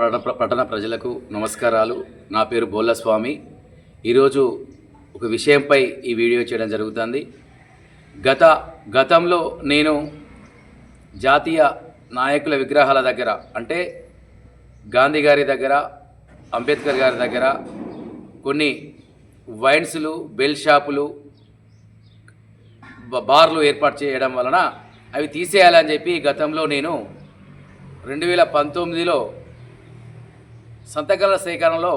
పట్టణ పట్టణ ప్రజలకు నమస్కారాలు. నా పేరు బోల్లస్వామి ఈరోజు ఒక విషయంపై ఈ వీడియో చేయడం జరుగుతుంది. గత గతంలో నేను జాతీయ నాయకుల విగ్రహాల దగ్గర అంటే గాంధీ గారి దగ్గర అంబేద్కర్ గారి దగ్గర కొన్ని వైన్స్లు బెల్ షాపులు బ- బార్లు ఏర్పాటు చేయడం వలన అవి తీసేయాలని చెప్పి గతంలో నేను రెండు వేల పంతొమ్మిదిలో సంతకాల సేకరణలో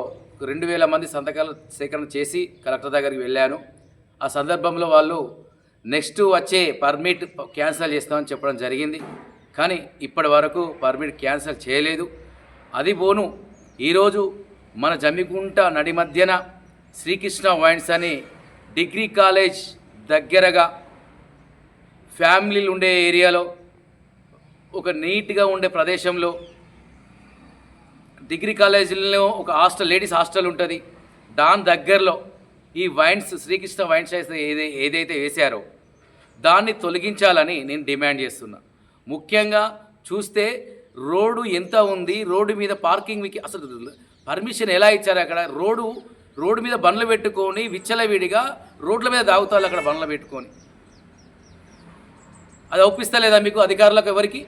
రెండు వేల మంది సంతకాల సేకరణ చేసి కలెక్టర్ దగ్గరికి వెళ్ళాను. ఆ సందర్భంలో వాళ్ళు నెక్స్ట్ వచ్చే పర్మిట్ క్యాన్సిల్ చేస్తామని చెప్పడం జరిగింది. కానీ ఇప్పటి వరకు పర్మిట్ క్యాన్సిల్ చేయలేదు. అది పోను ఈరోజు మన జమ్మికుంట నడి మధ్యన శ్రీకృష్ణ వైన్స్ అని డిగ్రీ కాలేజ్ దగ్గరగా ఫ్యామిలీలు ఉండే ఏరియాలో ఒక నీట్గా ఉండే ప్రదేశంలో డిగ్రీ కాలేజీలో ఒక హాస్టల్ లేడీస్ హాస్టల్ ఉంటుంది. దాని దగ్గరలో ఈ వైన్స్ శ్రీకృష్ణ వైన్స్ అయితే ఏదై ఏదైతే వేశారో దాన్ని తొలగించాలని నేను డిమాండ్ చేస్తున్నా. ముఖ్యంగా చూస్తే రోడ్డు ఎంత ఉంది రోడ్డు మీద పార్కింగ్ మీకు అసలు పర్మిషన్ ఎలా ఇచ్చారు అక్కడ? రోడ్డు రోడ్డు మీద బండ్లు పెట్టుకొని విచ్చలవిడిగా రోడ్ల మీద దాగుతారు అక్కడ బండ్లు పెట్టుకొని. అది ఒప్పిస్తలేదా మీకు అధికారులకు ఎవరికి?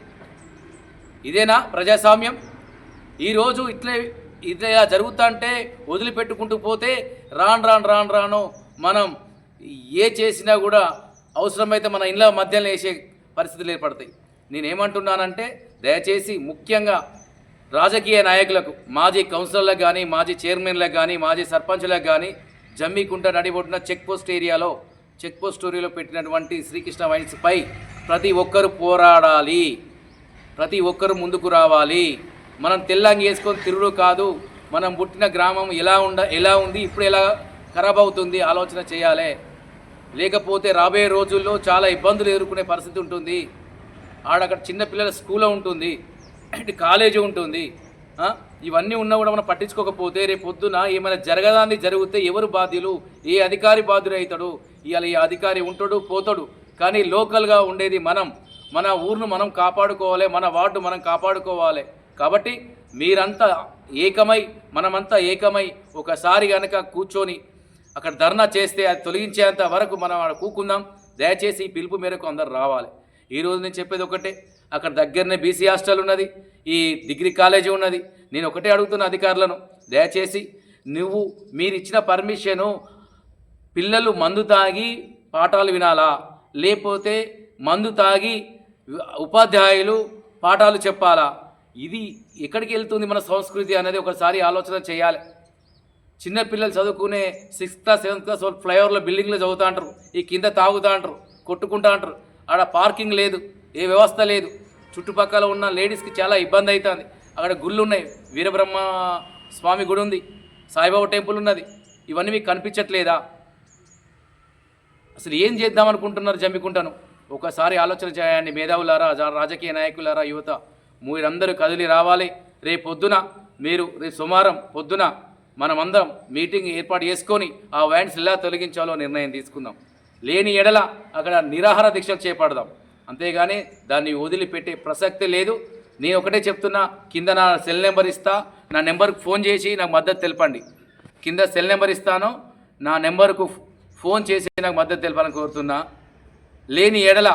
ఇదేనా ప్రజాస్వామ్యం? ఈరోజు ఇట్లే ఇట్లా ఇలా జరుగుతుంటే వదిలిపెట్టుకుంటూ పోతే రాను రాను రాను రాను మనం ఏ చేసినా కూడా అవసరమైతే మన ఇళ్ళ మధ్యలో వేసే పరిస్థితులు ఏర్పడతాయి. నేనేమంటున్నానంటే దయచేసి ముఖ్యంగా రాజకీయ నాయకులకు మాజీ కౌన్సిలర్లకు కానీ మాజీ చైర్మన్లకు కానీ మాజీ సర్పంచ్లకు కానీ జమ్మికుంట నడిబొడ్డున చెక్ పోస్ట్ ఏరియాలో చెక్ పోస్ట్ ఏరియాలో పెట్టినటువంటి శ్రీకృష్ణ వైన్స్పై ప్రతి ఒక్కరు పోరాడాలి. ప్రతి ఒక్కరు ముందుకు రావాలి. మనం తెల్లంగి వేసుకొని తిరుగుడు కాదు. మనం పుట్టిన గ్రామం ఎలా ఉండ ఎలా ఉంది ఇప్పుడు ఎలా ఖరాబ్ అవుతుంది ఆలోచన చేయాలి. లేకపోతే రాబోయే రోజుల్లో చాలా ఇబ్బందులు ఎదుర్కొనే పరిస్థితి ఉంటుంది. ఆడక్కడ చిన్నపిల్లల స్కూల్లో ఉంటుంది. ఇటు కాలేజీ ఉంటుంది. ఇవన్నీ ఉన్నా కూడా మనం పట్టించుకోకపోతే రేపు పొద్దున ఏమైనా జరగదాన్ని జరిగితే ఎవరు బాధ్యులు? ఏ అధికారి బాధ్యుడు అవుతాడు? ఇవాళ ఈ అధికారి ఉంటాడు పోతాడు. కానీ లోకల్గా ఉండేది మనం. మన ఊరును మనం కాపాడుకోవాలి మన వార్డు మనం కాపాడుకోవాలి. కాబట్టి మీరంతా ఏకమై మనమంతా ఏకమై ఒకసారి కనుక కూర్చొని అక్కడ ధర్నా చేస్తే అది తొలగించేంత వరకు మనం అక్కడ కూకుందాం. దయచేసి ఈ పిలుపు మేరకు అందరు రావాలి. ఈరోజు నేను చెప్పేది ఒకటే అక్కడ దగ్గరనే బీసీ హాస్టల్ ఉన్నది ఈ డిగ్రీ కాలేజీ ఉన్నది. నేను ఒకటే అడుగుతున్న అధికారులను దయచేసి నువ్వు మీరు ఇచ్చిన పర్మిషను పిల్లలు మందు తాగి పాఠాలు వినాలా? లేకపోతే మందు తాగి ఉపాధ్యాయులు పాఠాలు చెప్పాలా? ఇది ఎక్కడికి వెళ్తుంది మన సంస్కృతి అనేది ఒకసారి ఆలోచన చేయాలి. చిన్నపిల్లలు చదువుకునే సిక్స్త్ క్లాస్ సెవెంత్ క్లాస్ వాళ్ళు ఫ్లైఓవర్లో బిల్డింగ్లో చదువుతా అంటారు. ఈ కింద తాగుతా అంటారు కొట్టుకుంటా అంటారు. ఆడ పార్కింగ్ లేదు ఏ వ్యవస్థ లేదు. చుట్టుపక్కల ఉన్న లేడీస్కి చాలా ఇబ్బంది అవుతుంది. అక్కడ గుళ్ళు ఉన్నాయి. వీరబ్రహ్మ స్వామి గుడి ఉంది. సాయిబాబా టెంపుల్ ఉన్నది. ఇవన్నీ మీకు కనిపించట్లేదా? అసలు ఏం చేద్దాం అనుకుంటున్నారు జమ్మికుంటాను? ఒకసారి ఆలోచన చేయండి మేధావులారా రాజకీయ నాయకులారా యువత. మీరందరూ కదిలి రావాలి. రేపు పొద్దున మీరు రేపు సోమవారం పొద్దున మనమందరం మీటింగ్ ఏర్పాటు చేసుకొని ఆ వ్యాన్స్ ఎలా తొలగించాలో నిర్ణయం తీసుకుందాం. లేని ఎడల అక్కడ నిరాహార దీక్షలు చేపడదాం. అంతేగాని దాన్ని వదిలిపెట్టే ప్రసక్తి లేదు. నేను ఒకటే చెప్తున్నా కింద నా సెల్ నెంబర్ ఇస్తా నా నెంబర్కి ఫోన్ చేసి నాకు మద్దతు తెలపండి. కింద సెల్ నెంబర్ ఇస్తాను నా నెంబర్కు ఫోన్ చేసి నాకు మద్దతు తెలపాలని కోరుతున్నా. లేని ఎడల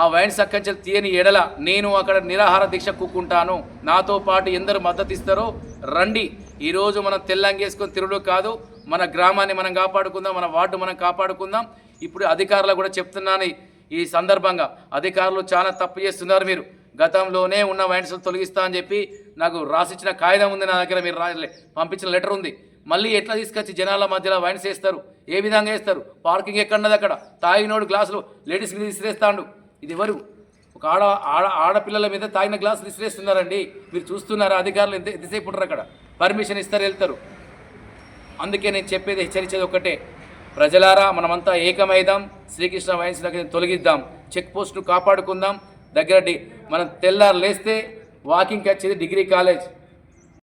ఆ వైన్ సక్కంచెలు తీయని ఎడల నేను అక్కడ నిరాహార దీక్ష కూకుంటాను. నాతో పాటు ఎందరు మద్దతు ఇస్తారో రండి ఈరోజు మనం తెల్లంగేసుకొని తిరుగుడు కాదు మన గ్రామాన్ని మనం కాపాడుకుందాం మన వార్డు మనం కాపాడుకుందాం. ఇప్పుడు అధికారులు కూడా చెప్తున్నాను ఈ సందర్భంగా. అధికారులు చాలా తప్పు చేస్తున్నారు మీరు. గతంలోనే ఉన్న వైన్స్ తొలగిస్తా అని చెప్పి నాకు రాసిచ్చిన కాగితం ఉంది నా దగ్గర మీరు రా పంపించిన లెటర్ ఉంది. మళ్ళీ ఎట్లా తీసుకొచ్చి జనాల మధ్యలో వైన్స్ వేస్తారు? ఏ విధంగా వేస్తారు? పార్కింగ్ ఎక్కడన్నది అక్కడ? తాగినోడు గ్లాసులు లేడీస్కి విసిరేస్తాడు ఇది ఎవరు ఒక ఆడ ఆడ ఆడపిల్లల మీద తాగిన గ్లాసు విసిరేస్తున్నారండి. మీరు చూస్తున్నారా అధికారులు ఎంత ఎంతసేపు ఉంటారు అక్కడ? పర్మిషన్ ఇస్తారు వెళ్తారు. అందుకే నేను చెప్పేది హెచ్చరించేది ఒకటే ప్రజలారా మనమంతా ఏకమైదాం. శ్రీకృష్ణ వయసులకి తొలగిద్దాం. చెక్ పోస్ట్ను కాపాడుకుందాం. దగ్గర మనం తెల్లారు లేస్తే వాకింగ్కి వచ్చేది డిగ్రీ కాలేజ్.